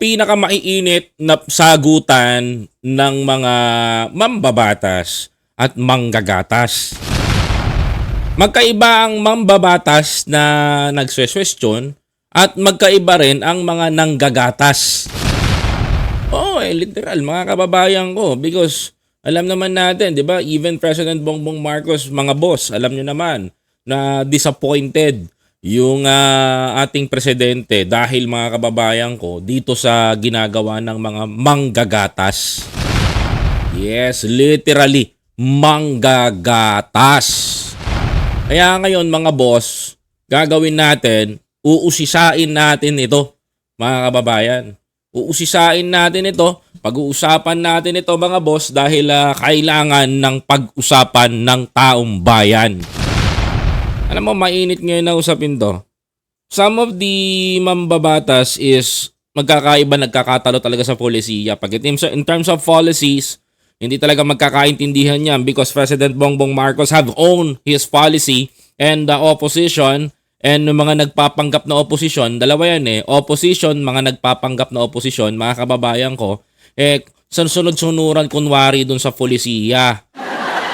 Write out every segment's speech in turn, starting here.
pinakamaiinit na sagutan ng mga mambabatas at manggagatas. Magkaiba ang mambabatas na nagsweswestyon at magkaiba rin ang mga nanggagatas. Oo, eh, literal, mga kababayan ko. Because alam naman natin, di ba, even President Bongbong Marcos, mga boss, alam nyo naman na disappointed yung ah, ating presidente dahil mga kababayan ko dito sa ginagawa ng mga manggagatas. Yes, literally, manggagatas. Kaya ngayon mga boss, gagawin natin, uusisain natin ito, mga kababayan. Uusisain natin ito, pag-uusapan natin ito mga boss dahil ah, kailangan ng pag-usapan ng taong bayan. Alam mo, mainit ngayon na usapin to. Some of the mambabatas is magkakaiba, nagkakatalo talaga sa polisiya. Pag in terms, in terms of policies, hindi talaga magkakaintindihan yan because President Bongbong Marcos have owned his policy and the opposition and yung mga nagpapanggap na opposition, dalawa yan eh, opposition, mga nagpapanggap na opposition, mga kababayan ko, eh, sunod-sunuran kunwari dun sa polisiya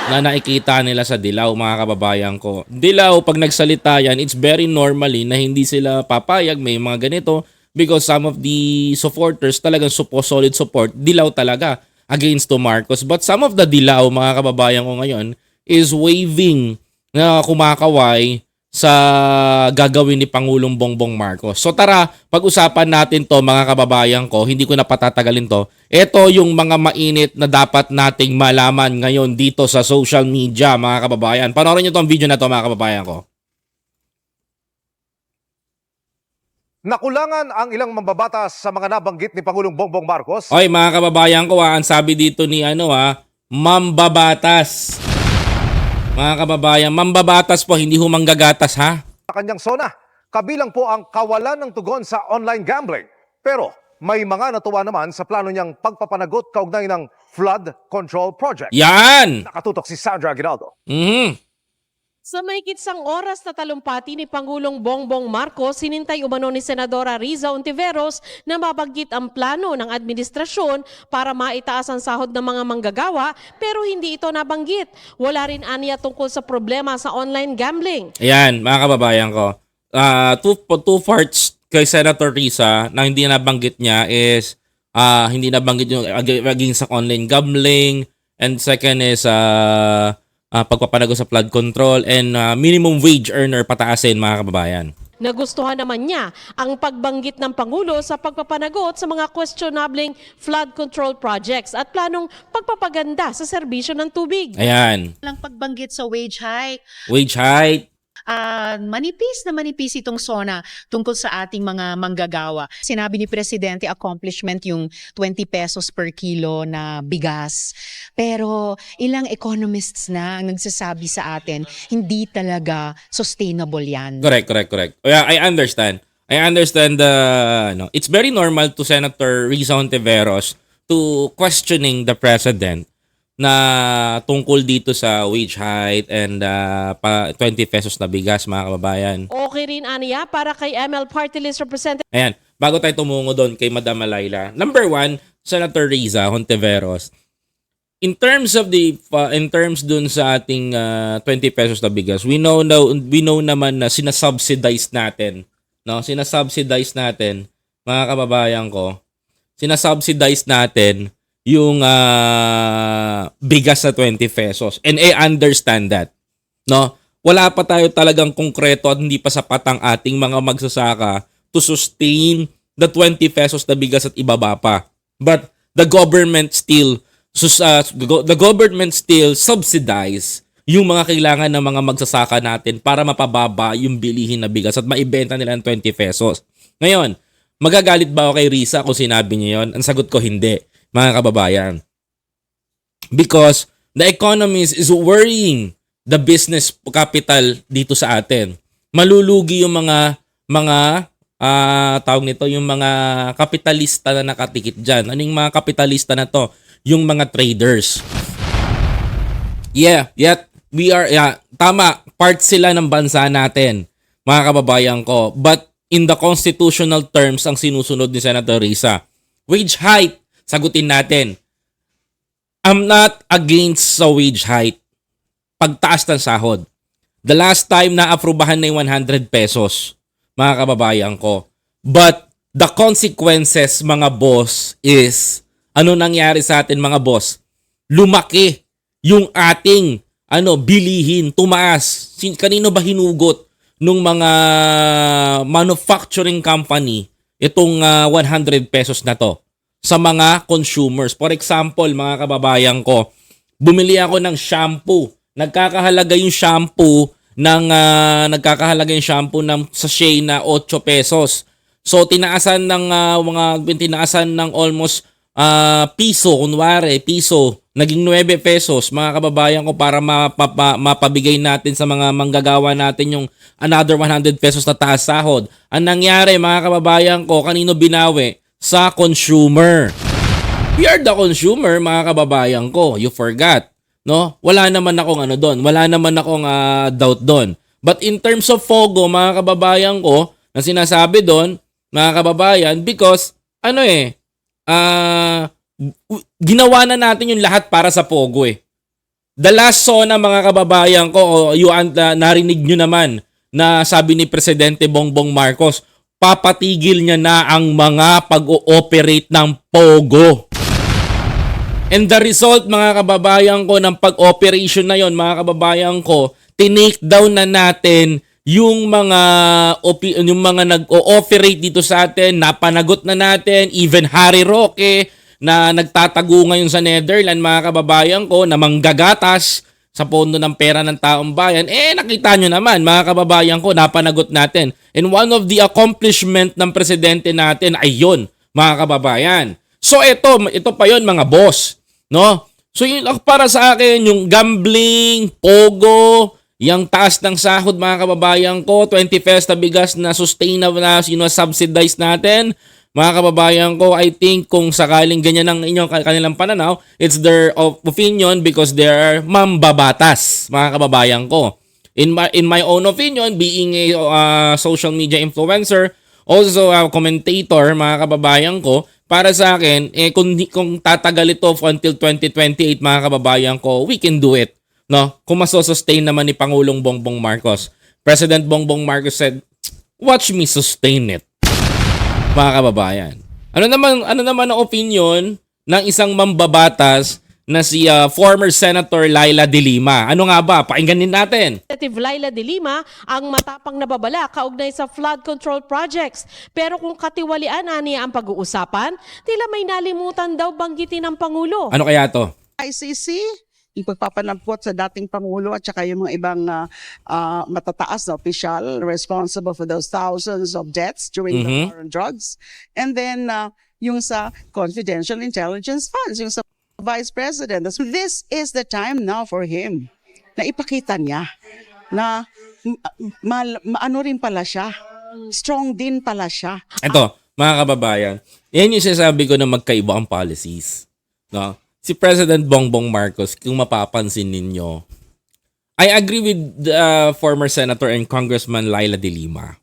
na nakikita nila sa Dilaw, mga kababayan ko. Dilaw, pag nagsalita yan, it's very normally na hindi sila papayag, may mga ganito, because some of the supporters talagang suppo solid support, Dilaw talaga against to Marcos. But some of the Dilaw, mga kababayan ko ngayon, is waving na kumakaway sa gagawin ni Pangulong Bongbong Marcos. So tara, pag-usapan natin to mga kababayan ko, hindi ko na patatagalin to. Ito yung mga mainit na dapat nating malaman ngayon dito sa social media mga kababayan. Panoorin nyo tong video na to mga kababayan ko. Nakulangan ang ilang mambabatas sa mga nabanggit ni Pangulong Bongbong Marcos Oy mga kababayan ko, ah, ang sabi dito ni ano ha, mambabatas. Mga kababayan, mambabatas po, hindi humanggagatas ha. sa kanyang sona. Kabilang po ang kawalan ng tugon sa online gambling. Pero may mga natuwa naman sa plano niyang pagpapanagot kaugnay ng flood control project. Yan! Nakatutok si Sandra Aguinaldo. Mhm. Sa may kitsang oras na talumpati ni Pangulong Bongbong Marcos, sinintay umano ni Senadora Riza Ontiveros na mabanggit ang plano ng administrasyon para maitaas ang sahod ng mga manggagawa pero hindi ito nabanggit. Wala rin aniya tungkol sa problema sa online gambling. Ayan, mga kababayan ko. Ah, two, two parts kay Senator Risa na hindi nabanggit niya is ah hindi nabanggit yung ag- against sa online gambling and second is ah ah, pagpapanago sa flood control and ah, minimum wage earner pataasin mga kababayan. Nagustuhan naman niya ang pagbanggit ng Pangulo sa pagpapanagot sa mga questionabling flood control projects at planong pagpapaganda sa serbisyo ng tubig. Ayan, lang pagbanggit sa wage hike. wage hike. Ah, manipis na manipis itong SONA tungkol sa ating mga manggagawa. Sinabi ni Presidente accomplishment yung 20 pesos per kilo na bigas. Pero ilang economists na ang nagsasabi sa atin, hindi talaga sustainable yan. Correct, correct, correct. Yeah, I understand. I understand the no. It's very normal to Senator Riza Ontiveros to questioning the president na tungkol dito sa wage hike and uh, pa 20 pesos na bigas mga kababayan. Okay rin aniya para kay ML Party List Representative Ayan, bago tayo tumungo doon kay Madam Alayla. Number one, Senator Riza Hontiveros. In terms of the uh, in terms dun sa ating uh, 20 pesos na bigas, we know now we know naman na sinasubsidize natin, no? Sinasubsidize natin mga kababayan ko. Sinasubsidize natin yung uh, bigas sa 20 pesos. And I understand that. No? Wala pa tayo talagang konkreto at hindi pa sapat ang ating mga magsasaka to sustain the 20 pesos na bigas at ibaba pa. But the government still sus, uh, the government still subsidize yung mga kailangan ng mga magsasaka natin para mapababa yung bilihin na bigas at maibenta nila ng 20 pesos. Ngayon, magagalit ba ako kay Risa kung sinabi niya yon? Ang sagot ko hindi, mga kababayan. Because the economies is worrying the business capital dito sa atin. Malulugi yung mga mga ah tawag nito yung mga kapitalista na nakatikit diyan. Ano yung mga kapitalista na to? Yung mga traders. Yeah, yeah, we are yeah, tama, part sila ng bansa natin, mga kababayan ko. But in the constitutional terms ang sinusunod ni Senator Risa. Wage hike. Sagutin natin. I'm not against sa wage hike. Pagtaas ng sahod. The last time na aprubahan na yung 100 pesos, mga kababayan ko. But the consequences, mga boss, is ano nangyari sa atin mga boss? Lumaki yung ating ano bilihin, tumaas. Sin- Kanino ba hinugot nung mga manufacturing company itong ah, 100 pesos na to sa mga consumers? For example, mga kababayan ko, bumili ako ng shampoo. Nagkakahalaga yung shampoo ng ah, nagkakahalaga yung shampoo ng sachet na 8 pesos. So tinaasan ng ah, mga tinaasan ng almost ah, piso kunwari, piso naging 9 pesos mga kababayan ko para mapapa, mapabigay natin sa mga manggagawa natin yung another 100 pesos na taas sahod. Ang nangyari mga kababayan ko, kanino binawi? Sa consumer. We are the consumer, mga kababayan ko. You forgot. No? Wala naman akong ano doon. Wala naman akong ah, doubt doon. But in terms of FOGO, mga kababayan ko, na sinasabi doon, mga kababayan, because, ano eh, w- ginawa na natin yung lahat para sa Pogo eh. The last SONA, mga kababayan ko, o you, uh, narinig nyo naman na sabi ni Presidente Bongbong Marcos, papatigil niya na ang mga pag-ooperate ng Pogo. And the result, mga kababayan ko, ng pag-operation na yon mga kababayan ko, tinake down na natin yung mga yung mga nag-ooperate dito sa atin, napanagot na natin, even Harry Roque na nagtatago ngayon sa Netherlands, mga kababayan ko, na manggagatas sa pondo ng pera ng taong bayan, eh nakita nyo naman, mga kababayan ko, napanagot natin. And one of the accomplishment ng presidente natin ay yun, mga kababayan. So ito, ito pa yon mga boss, no? So yun para sa akin, yung gambling, pogo, yung taas ng sahod mga kababayan ko, 20 pesos na bigas na sustainable na you know, subsidized natin. Mga kababayan ko, I think kung sakaling ganyan ang inyong kanilang pananaw, it's their opinion because they are mambabatas, mga kababayan ko. In my in my own opinion, being a uh, social media influencer, also a commentator, mga kababayan ko, para sa akin, eh, kung, kung tatagal ito until 2028, mga kababayan ko, we can do it. No? Kung masosustain naman ni Pangulong Bongbong Marcos. President Bongbong Marcos said, watch me sustain it mga kababayan. Ano naman ano naman ang opinion ng isang mambabatas na si ah, former Senator Laila De Lima? Ano nga ba? Pakinggan din natin. Representative Laila de Lima ang matapang na babala kaugnay sa flood control projects. Pero kung katiwalian niya ang pag-uusapan, tila may nalimutan daw banggitin ng Pangulo. Ano kaya to? ICC, pagpapanampot sa dating Pangulo at saka yung mga ibang ah, ah, matataas na opisyal responsible for those thousands of deaths during Mhm. the war on drugs. And then ah, yung sa confidential intelligence funds, yung sa Vice President. So this is the time now for him na ipakita niya na m- mal- maano rin pala siya. Strong din pala siya. Ito, mga kababayan, yan yung sinasabi ko na magkaiba ang policies. No? Si President Bongbong Marcos, kung mapapansin ninyo, I agree with uh, former Senator and Congressman Laila De Lima.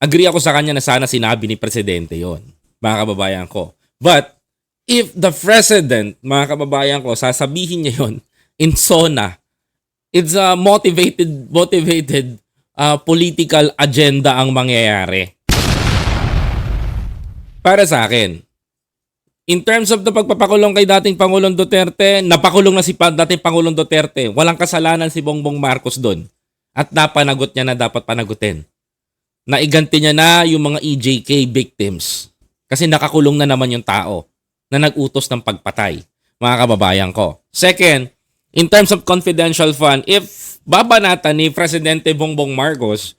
Agree ako sa kanya na sana sinabi ni Presidente yon mga kababayan ko. But, if the President, mga kababayan ko, sasabihin niya yon in SONA, it's a motivated, motivated uh, political agenda ang mangyayari para sa akin, in terms of the pagpapakulong kay dating Pangulong Duterte, napakulong na si dating Pangulong Duterte. Walang kasalanan si Bongbong Marcos doon. At napanagot niya na dapat panagutin. Naiganti niya na yung mga EJK victims. Kasi nakakulong na naman yung tao na nag-utos ng pagpatay. Mga kababayan ko. Second, in terms of confidential fund, if babanatan ni Presidente Bongbong Marcos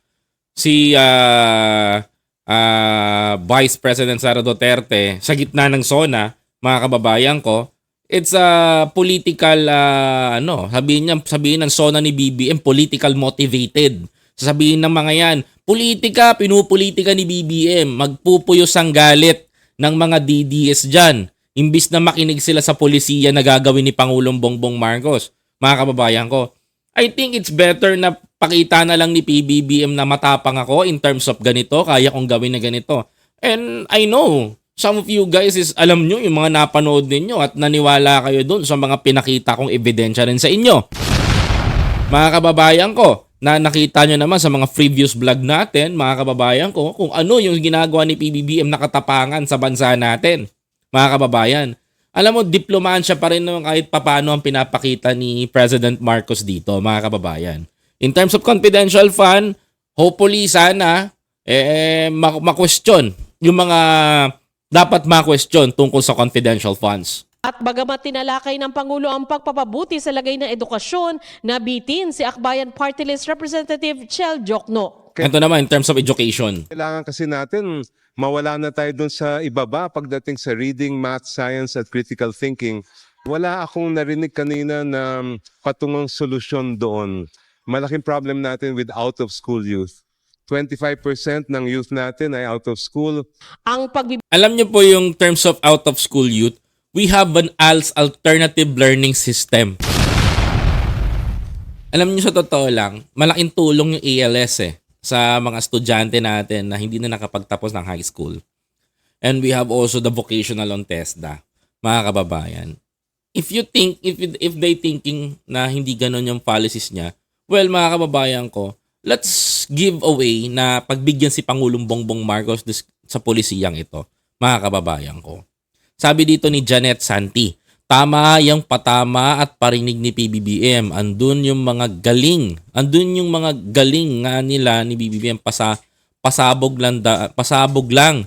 si ah, ah, Vice President Sara Duterte sa gitna ng SONA, mga kababayan ko, it's a political ah, ano, sabihin niya, sabihin ng SONA ni BBM political motivated. Sasabihin ng mga yan, politika, pinupolitika ni BBM, magpupuyos ang galit ng mga DDS dyan. Imbis na makinig sila sa polisiya na gagawin ni Pangulong Bongbong Marcos. Mga kababayan ko, I think it's better na pakita na lang ni PBBM na matapang ako in terms of ganito, kaya kong gawin na ganito. And I know, some of you guys is alam nyo yung mga napanood ninyo at naniwala kayo dun sa mga pinakita kong ebidensya rin sa inyo. Mga kababayan ko, na nakita nyo naman sa mga previous vlog natin, mga kababayan ko, kung ano yung ginagawa ni PBBM na katapangan sa bansa natin. Mga kababayan, alam mo, diplomansya pa rin naman kahit papano ang pinapakita ni President Marcos dito, mga kababayan. In terms of confidential fund, hopefully sana, eh, ma- ma-question yung mga dapat ma-question tungkol sa confidential funds. At bagamat tinalakay ng Pangulo ang pagpapabuti sa lagay ng edukasyon, nabitin si Akbayan Party List Representative Chel Jokno. Ito naman in terms of education. Kailangan kasi natin mawala na tayo dun sa ibaba pagdating sa reading, math, science at critical thinking. Wala akong narinig kanina na patungong solusyon doon. Malaking problem natin with out-of-school youth. 25% ng youth natin ay out of school. Ang pagbibigay Alam niyo po yung terms of out of school youth, we have an ALS alternative learning system. Alam niyo sa totoo lang, malaking tulong yung ALS eh sa mga estudyante natin na hindi na nakapagtapos ng high school. And we have also the vocational on TESDA, mga kababayan. If you think, if, if they thinking na hindi ganun yung policies niya, well, mga kababayan ko, let's give away na pagbigyan si Pangulong Bongbong Marcos sa polisiyang ito, mga kababayan ko. Sabi dito ni Janet Santi, tama yung patama at parinig ni PBBM. Andun yung mga galing. Andun yung mga galing nga nila ni PBBM pasa pasabog lang da, pasabog lang.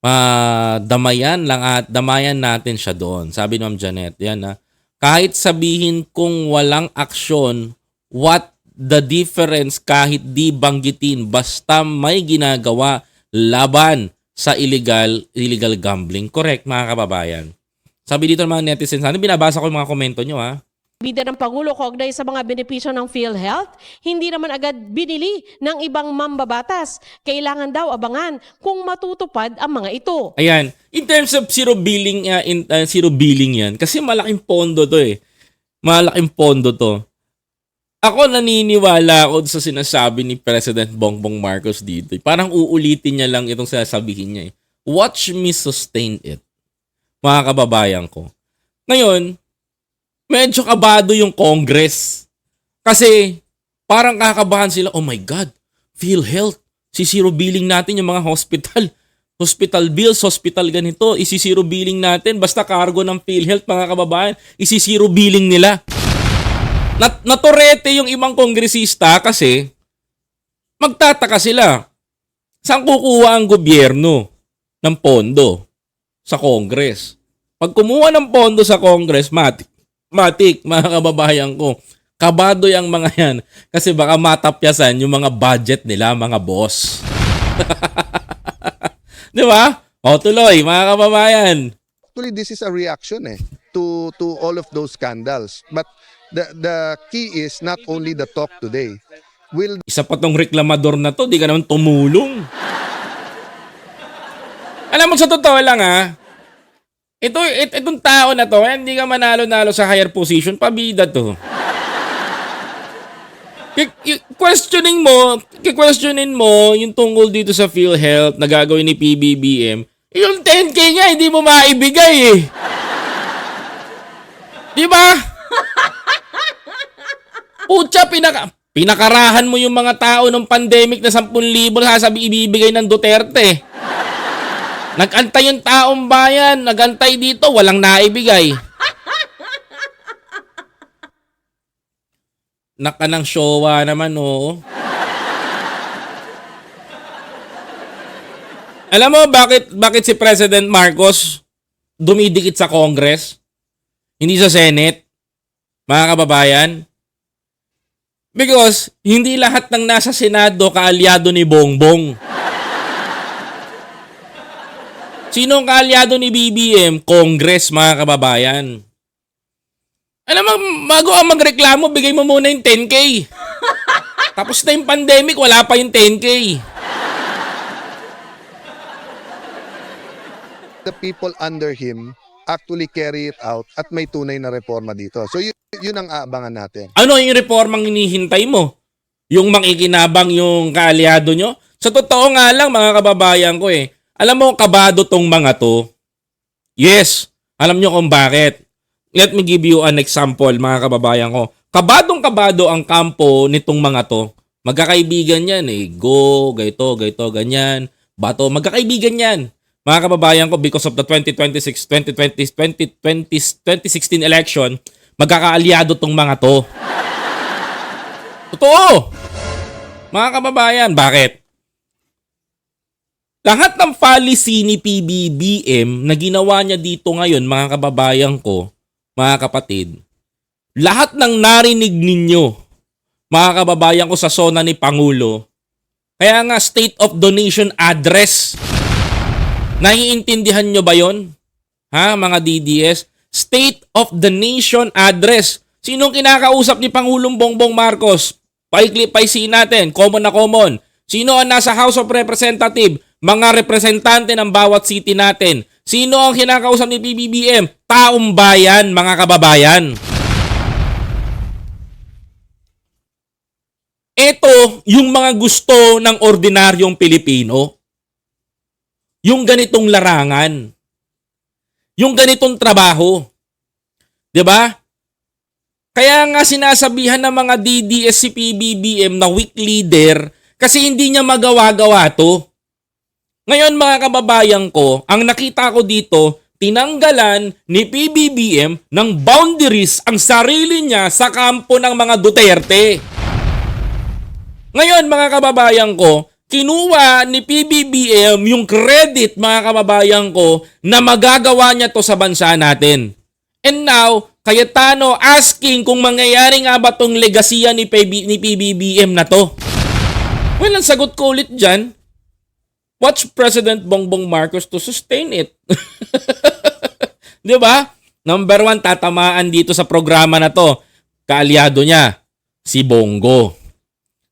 Ah, damayan lang at damayan natin siya doon. Sabi ni Ma'am Janet, yan na. Kahit sabihin kung walang aksyon, what the difference kahit di banggitin basta may ginagawa laban sa illegal illegal gambling. Correct mga kababayan. Sabi dito ng mga netizens, ano binabasa ko yung mga komento nyo ha? Bida ng Pangulo kaugnay sa mga benepisyo ng PhilHealth, hindi naman agad binili ng ibang mambabatas. Kailangan daw abangan kung matutupad ang mga ito. Ayan, in terms of zero billing, uh, in, uh, zero billing yan, kasi malaking pondo to eh. Malaking pondo to. Ako naniniwala ako sa sinasabi ni President Bongbong Marcos dito. Parang uulitin niya lang itong sasabihin niya eh. Watch me sustain it. Mga kababayan ko. Ngayon, medyo kabado yung Congress. Kasi parang kakabahan sila, oh my God, PhilHealth, sisiro billing natin yung mga hospital. Hospital bills, hospital ganito, isisiro billing natin. Basta cargo ng PhilHealth, mga kababayan, isisiro billing nila. Nat naturete yung ibang kongresista kasi magtataka sila. Saan kukuha ang gobyerno ng pondo sa Congress? Pag kumuha ng pondo sa Congress, matik, matik mga kababayan ko, kabado yung mga yan kasi baka matapyasan yung mga budget nila, mga boss. Di ba? O tuloy, mga kababayan. actually this is a reaction eh to to all of those scandals but the the key is not only the talk today will Isa pa tong reklamador na to, di ka naman tumulong. Alam mo, sa totoo lang ha, ito, it, itong tao na to, hindi ka manalo-nalo sa higher position, pabida to. Questioning mo, questionin mo yung tungkol dito sa PhilHealth na gagawin ni PBBM, yung 10K nga, hindi mo maibigay eh. Di ba? Pucha, pinaka pinakarahan mo yung mga tao ng pandemic na 10,000 sasabi ibibigay ng Duterte. Nagantay yung taong bayan, nagantay dito, walang naibigay. Naka ng showa naman, oo. Alam mo bakit bakit si President Marcos dumidikit sa Congress? Hindi sa Senate? Mga kababayan? Because hindi lahat ng nasa Senado kaalyado ni Bongbong. Sino ang kaalyado ni BBM? Congress, mga kababayan. Alam mo, bago ang magreklamo, bigay mo muna yung 10K. Tapos na yung pandemic, wala pa yung 10K. the people under him actually carry it out at may tunay na reforma dito so yun, yun ang aabangan natin Ano yung reformang hinihintay mo? Yung makikinabang yung kaalyado nyo? Sa totoo nga lang, mga kababayan ko eh, Alam mo, kabado tong mga to. Yes, alam nyo kung bakit. Let me give you an example, mga kababayan ko. Kabadong kabado ang kampo nitong mga to. Magkakaibigan yan eh. Go, gayto, gayto, ganyan. Bato, magkakaibigan yan. Mga kababayan ko, because of the 2026, 2020, 2020, 2016 election, magkakaalyado tong mga to. Totoo! Mga kababayan, bakit? Lahat ng policy ni PBBM na ginawa niya dito ngayon, mga kababayan ko, mga kapatid, lahat ng narinig ninyo, mga kababayan ko sa zona ni Pangulo, kaya nga State of Donation Address, naiintindihan nyo ba yon? Ha, mga DDS? State of the Nation Address. Sinong kinakausap ni Pangulong Bongbong Marcos? Paikli paisi natin, common na common. Sino ang nasa House of Representative? Mga representante ng bawat city natin. Sino ang kinakausap ni PBBM? Taong bayan, mga kababayan. Ito yung mga gusto ng ordinaryong Pilipino. Yung ganitong larangan. Yung ganitong trabaho. 'Di ba? Kaya nga sinasabihan ng mga DDS si PBBM na weak leader kasi hindi niya magawa-gawa to. Ngayon mga kababayan ko, ang nakita ko dito, tinanggalan ni PBBM ng boundaries ang sarili niya sa kampo ng mga Duterte. Ngayon mga kababayan ko, kinuha ni PBBM yung credit mga kababayan ko na magagawa niya to sa bansa natin. And now, Cayetano asking kung mangyayari nga ba tong legasiya ni, PB, ni PBBM na to. Well, ang sagot ko ulit dyan, watch President Bongbong Marcos to sustain it. Di ba? Number one, tatamaan dito sa programa na to. Kaalyado niya, si Bongo.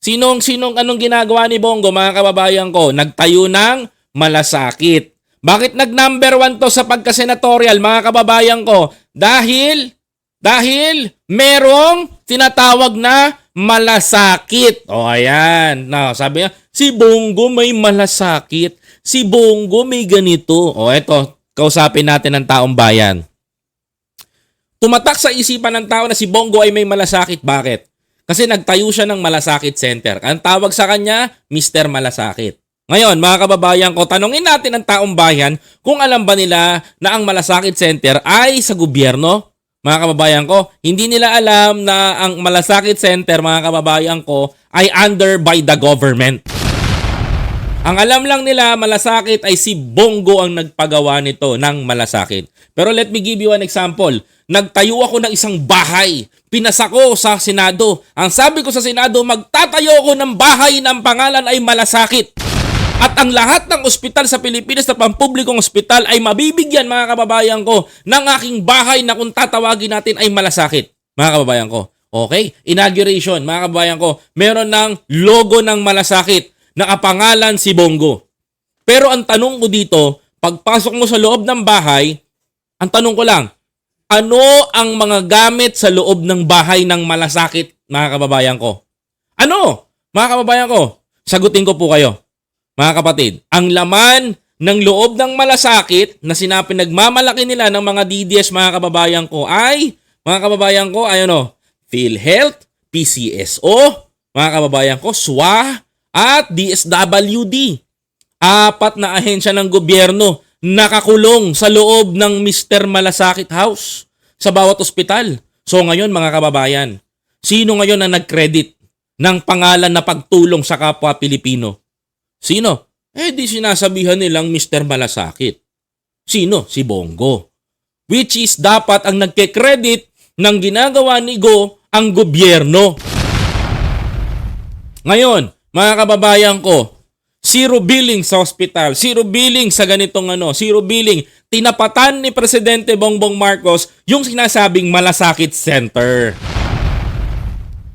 Sinong, sinong, anong ginagawa ni Bongo, mga kababayan ko? Nagtayo ng malasakit. Bakit nag number one to sa pagka-senatorial, mga kababayan ko? Dahil, dahil merong tinatawag na malasakit. O ayan. No, sabi niya, si Bongo may malasakit. Si Bongo may ganito. O eto, kausapin natin ang taong bayan. Tumatak sa isipan ng tao na si Bongo ay may malasakit. Bakit? Kasi nagtayo siya ng Malasakit Center. Ang tawag sa kanya, Mr. Malasakit. Ngayon, mga kababayan ko, tanongin natin ang taong bayan kung alam ba nila na ang Malasakit Center ay sa gobyerno. Mga kababayan ko, hindi nila alam na ang Malasakit Center, mga kababayan ko, ay under by the government. Ang alam lang nila, malasakit ay si Bongo ang nagpagawa nito ng malasakit. Pero let me give you an example. Nagtayo ako ng isang bahay. Pinasa ko sa Senado. Ang sabi ko sa Senado, magtatayo ako ng bahay ng pangalan ay malasakit. At ang lahat ng ospital sa Pilipinas na pampublikong ospital ay mabibigyan mga kababayan ko ng aking bahay na kung tatawagin natin ay malasakit. Mga kababayan ko. Okay? Inauguration, mga kababayan ko. Meron ng logo ng malasakit na kapangalan si Bongo. Pero ang tanong ko dito, pagpasok mo sa loob ng bahay, ang tanong ko lang, ano ang mga gamit sa loob ng bahay ng malasakit, mga kababayan ko? Ano? Mga kababayan ko, sagutin ko po kayo. Mga kapatid, ang laman ng loob ng malasakit na sinapin nagmamalaki nila ng mga DDS mga kababayan ko ay, mga kababayan ko, ay ano, PhilHealth, PCSO, mga kababayan ko, SWA, at DSWD. Apat na ahensya ng gobyerno nakakulong sa loob ng Mr. Malasakit House sa bawat ospital. So ngayon mga kababayan, sino ngayon ang nag-credit ng pangalan na pagtulong sa kapwa Pilipino? Sino? Eh di sinasabihan nilang Mr. Malasakit. Sino? Si Bongo. Which is dapat ang nagke-credit ng ginagawa ni Go ang gobyerno. Ngayon, mga kababayan ko, zero billing sa hospital, zero billing sa ganitong ano, zero billing. Tinapatan ni Presidente Bongbong Marcos yung sinasabing malasakit center.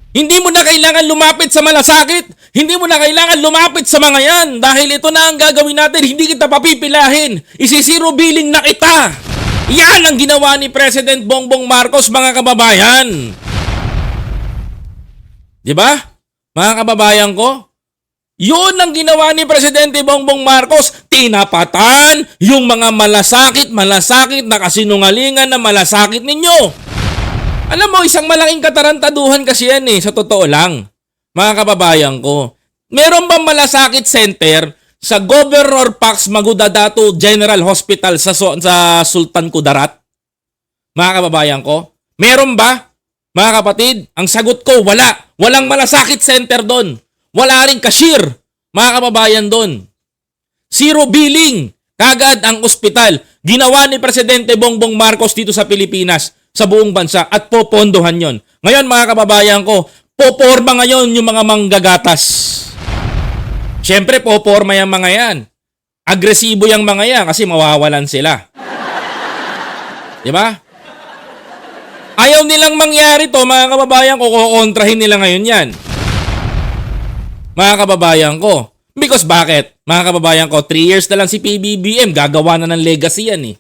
Hindi mo na kailangan lumapit sa malasakit. Hindi mo na kailangan lumapit sa mga yan. Dahil ito na ang gagawin natin. Hindi kita papipilahin. Isisiro billing na kita. Yan ang ginawa ni President Bongbong Marcos, mga kababayan. Di ba? Mga kababayan ko, Yun ang ginawa ni Presidente Bongbong Marcos. Tinapatan yung mga malasakit, malasakit na kasinungalingan na malasakit ninyo. Alam mo, isang malaking katarantaduhan kasi yan eh, sa totoo lang. Mga kababayan ko. Meron bang malasakit center sa Governor Pax Magudadato General Hospital sa, sa Sultan Kudarat? Mga kababayan ko. Meron ba? Mga kapatid, ang sagot ko, wala. Walang malasakit center doon. Wala rin cashier, mga kababayan doon. Zero billing. Kagad ang ospital. Ginawa ni Presidente Bongbong Marcos dito sa Pilipinas, sa buong bansa, at popondohan yon. Ngayon, mga kababayan ko, poporma ngayon yung mga manggagatas. Siyempre, poporma yung mga yan. Agresibo yung mga yan kasi mawawalan sila. Di ba? Ayaw nilang mangyari to, mga kababayan ko, kukontrahin nila ngayon yan. Mga kababayan ko. Because bakit? Mga kababayan ko, 3 years na lang si PBBM, gagawa na ng legacy yan eh.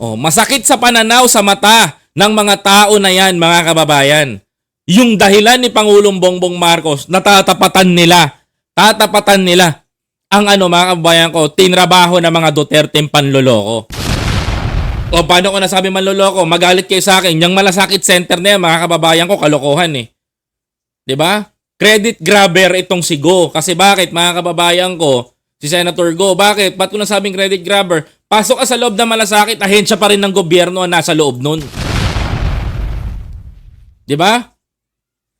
Oh, masakit sa pananaw sa mata ng mga tao na yan, mga kababayan. Yung dahilan ni Pangulong Bongbong Marcos, natatapatan nila, tatapatan nila ang ano mga kababayan ko, tinrabaho ng mga Duterte panloloko. O paano ko nasabi manloloko? Magalit kayo sa akin. Yung malasakit center na yan, mga kababayan ko, kalokohan eh. 'Di ba? Credit grabber itong si Go. Kasi bakit, mga kababayan ko, si Senator Go, bakit? Ba't ko nasabing credit grabber? Pasok ka sa loob ng malasakit, ahensya pa rin ng gobyerno ang nasa loob nun. 'Di ba?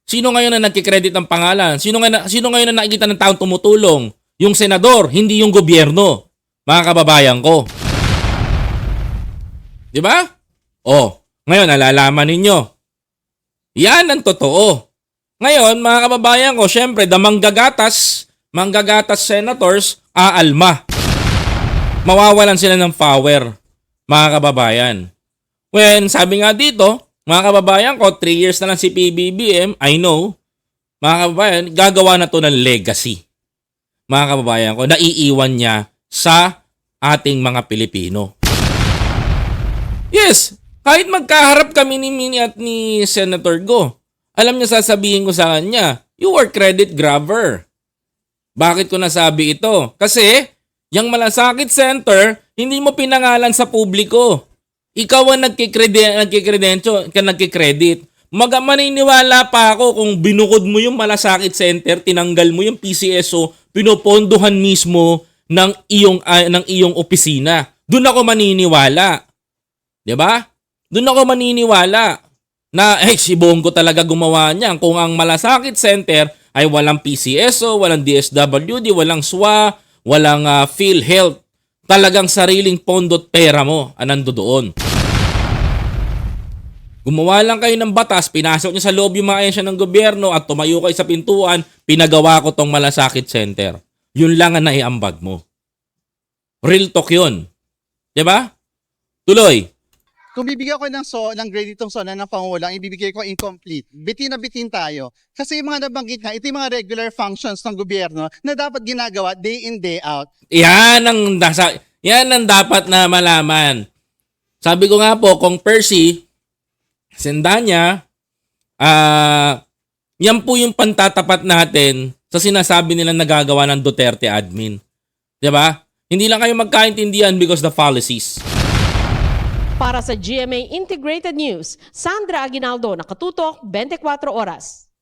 Sino ngayon na nagkikredit ng pangalan? Sino, nga, sino ngayon na nakikita ng taong tumutulong? Yung senador, hindi yung gobyerno. Mga kababayan ko. Di ba? Oh, ngayon nalalaman ninyo. Yan ang totoo. Ngayon, mga kababayan ko, syempre, the manggagatas, manggagatas senators, aalma. Mawawalan sila ng power, mga kababayan. When, sabi nga dito, mga kababayan ko, 3 years na lang si PBBM, I know, mga kababayan, gagawa na to ng legacy. Mga kababayan ko, naiiwan niya sa ating mga Pilipino. Yes, kahit magkaharap kami ni Mini at ni Senator Go, alam niya sasabihin ko sa kanya, you are credit grabber. Bakit ko nasabi ito? Kasi, yung malasakit center, hindi mo pinangalan sa publiko. Ikaw ang nagkikredi- nagkikredensyo, ka nagkikredit. Mag maniniwala pa ako kung binukod mo yung malasakit center, tinanggal mo yung PCSO, pinopondohan mismo ng iyong ah, ng iyong opisina. Doon ako maniniwala. 'Di ba? Doon ako maniniwala na eh si Bongo talaga gumawa niyan kung ang malasakit center ay walang PCSO, walang DSWD, walang SWA, walang uh, PhilHealth. Talagang sariling pondot pera mo ang nando doon. Gumawa lang kayo ng batas, pinasok niyo sa loob yung mga ahensya ng gobyerno at tumayo kayo sa pintuan, pinagawa ko tong malasakit center. Yun lang ang naiambag mo. Real talk yun. ba? Tuloy. Kung bibigyan ko ng so ng grade itong sona ng Pangulo, ang ibibigay ko incomplete. Bitin na bitin tayo. Kasi yung mga nabanggit nga, ito yung mga regular functions ng gobyerno na dapat ginagawa day in, day out. Yan ang nasa, yan ang dapat na malaman. Sabi ko nga po, kung Percy, Sendanya, ah, yan po yung pantatapat natin sa sinasabi nilang nagagawa ng Duterte admin. 'Di ba? Hindi lang kayo magkaintindihan because the policies. Para sa GMA Integrated News, Sandra Aguinaldo, nakatutok 24 oras.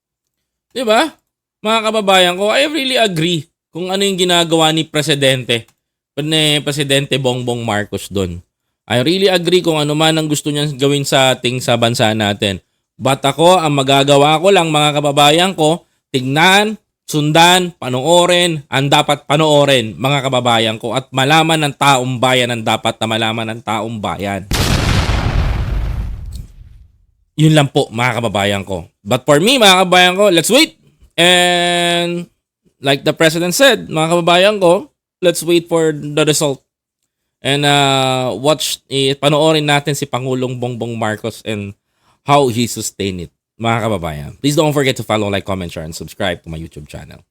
'Di ba? Mga kababayan ko, I really agree kung ano yung ginagawa ni Presidente, ni Presidente Bongbong Marcos doon. I really agree kung ano man ang gusto niya gawin sa ating sa bansa natin. But ako, ang magagawa ko lang mga kababayan ko, tignan, sundan, panoorin, ang dapat panoorin mga kababayan ko at malaman ng taong bayan ang dapat na malaman ng taong bayan. Yun lang po mga kababayan ko. But for me mga kababayan ko, let's wait. And like the president said, mga kababayan ko, let's wait for the result. And uh, watch, eh, panoorin natin si Pangulong Bongbong Marcos and how he sustained it. Mga kababayan, please don't forget to follow, like, comment, share, and subscribe to my YouTube channel.